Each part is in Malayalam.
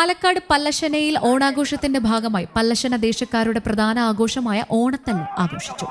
പാലക്കാട് പല്ലശനയിൽ ഓണാഘോഷത്തിന്റെ ഭാഗമായി പല്ലശന ദേശക്കാരുടെ പ്രധാന ആഘോഷമായ ഓണത്തല്ല് ആഘോഷിച്ചു.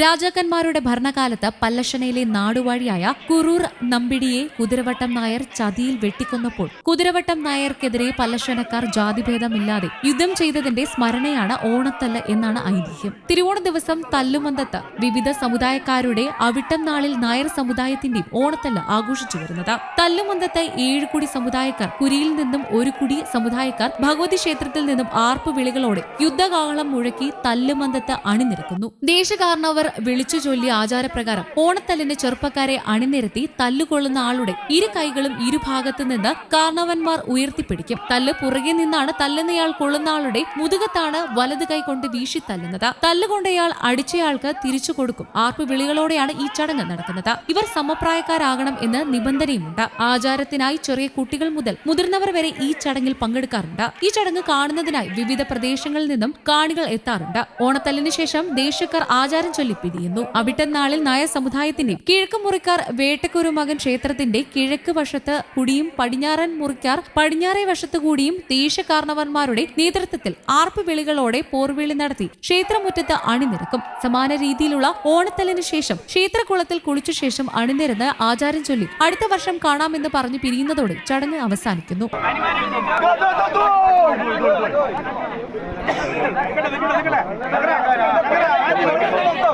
രാജാക്കന്മാരുടെ ഭരണകാലത്ത് പല്ലശനയിലെ നാടുവാഴിയായ കുറൂർ നമ്പിടിയെ കുതിരവട്ടം നായർ ചതിയിൽ വെട്ടിക്കൊന്നപ്പോൾ കുതിരവട്ടം നായർക്കെതിരെ പല്ലശനക്കാർ ജാതിഭേദമില്ലാതെ യുദ്ധം ചെയ്തതിന്റെ സ്മരണയാണ് ഓണത്തല്ല് എന്നാണ് ഐതിഹ്യം. തിരുവോണ ദിവസം തല്ലുമന്തത്ത് വിവിധ സമുദായക്കാരുടെ അവിട്ടം നാളിൽ നായർ സമുദായത്തിന്റെയും ഓണത്തല്ല് ആഘോഷിച്ചു വരുന്നത്. തല്ലുമന്തത്ത് ഏഴുകുടി സമുദായക്കാർ കുരിയിൽ നിന്നും ഒരു കുടി സമുദായക്കാർ ഭഗവതി ക്ഷേത്രത്തിൽ നിന്നും ആർപ്പ് വിളികളോടെ യുദ്ധകാളം മുഴക്കി തല്ലുമന്തത്ത് അണിനിരക്കുന്നു. ദേശകാരണവർ വിളിച്ചു ചൊല്ലിയ ആചാരപ്രകാരം ഓണത്തല്ലിന് ചെറുപ്പക്കാരെ അണിനിരത്തി തല്ലുകൊള്ളുന്ന ആളുടെ ഇരു കൈകളും ഇരുഭാഗത്തു നിന്ന് കാർണവന്മാർ ഉയർത്തിപ്പിടിക്കും. തല്ല് പുറകെ നിന്നാണ് തല്ലുന്നയാൾ കൊള്ളുന്ന ആളുടെ മുതുകത്താണ് വലത് കൈ കൊണ്ട് വീശി തല്ലുന്നത്. തല്ലുകൊണ്ടയാൾ അടിച്ചയാൾക്ക് തിരിച്ചു കൊടുക്കും. ആർപ്പ് വിളികളോടെയാണ് ഈ ചടങ്ങ് നടക്കുന്നത്. ഇവർ സമപ്രായക്കാരാകണം എന്ന് നിബന്ധനയുമുണ്ട്. ആചാരത്തിനായി ചെറിയ കുട്ടികൾ മുതൽ മുതിർന്നവർ വരെ ഈ ചടങ്ങിൽ പങ്കെടുക്കാറുണ്ട്. ഈ ചടങ്ങ് കാണുന്നതിനായി വിവിധ പ്രദേശങ്ങളിൽ നിന്നും കാണികൾ എത്താറുണ്ട്. ഓണത്തല്ലിന് ശേഷം ദേശക്കാർ ആചാരം ചൊല്ലി പിരിയുന്നു അവിട്ടനാളിൽ നായ സമുദായത്തിന്റെ കിഴക്ക് മുറിക്കാർ വേട്ടക്കൊരു മകൻ ക്ഷേത്രത്തിന്റെ കിഴക്ക് വശത്ത് കുടിയും പടിഞ്ഞാറൻ മുറിക്കാർ പടിഞ്ഞാറേ വശത്തു കൂടിയും ദേശകാർണവന്മാരുടെ നേതൃത്വത്തിൽ ആർപ്പ് വിളികളോടെ പോർവിളി നടത്തി ക്ഷേത്രമുറ്റത്ത് അണിനിരക്കും. സമാന രീതിയിലുള്ള ഓണത്തലിന് ശേഷം ക്ഷേത്രകുളത്തിൽ കുളിച്ച ശേഷം അണിനിരന്ന് ആചാരം ചൊല്ലി അടുത്ത വർഷം കാണാമെന്ന് പറഞ്ഞു പിരിയുന്നതോടെ ചടങ്ങ് അവസാനിക്കുന്നു. കയ്യേ കയ്യേ കയ്യേ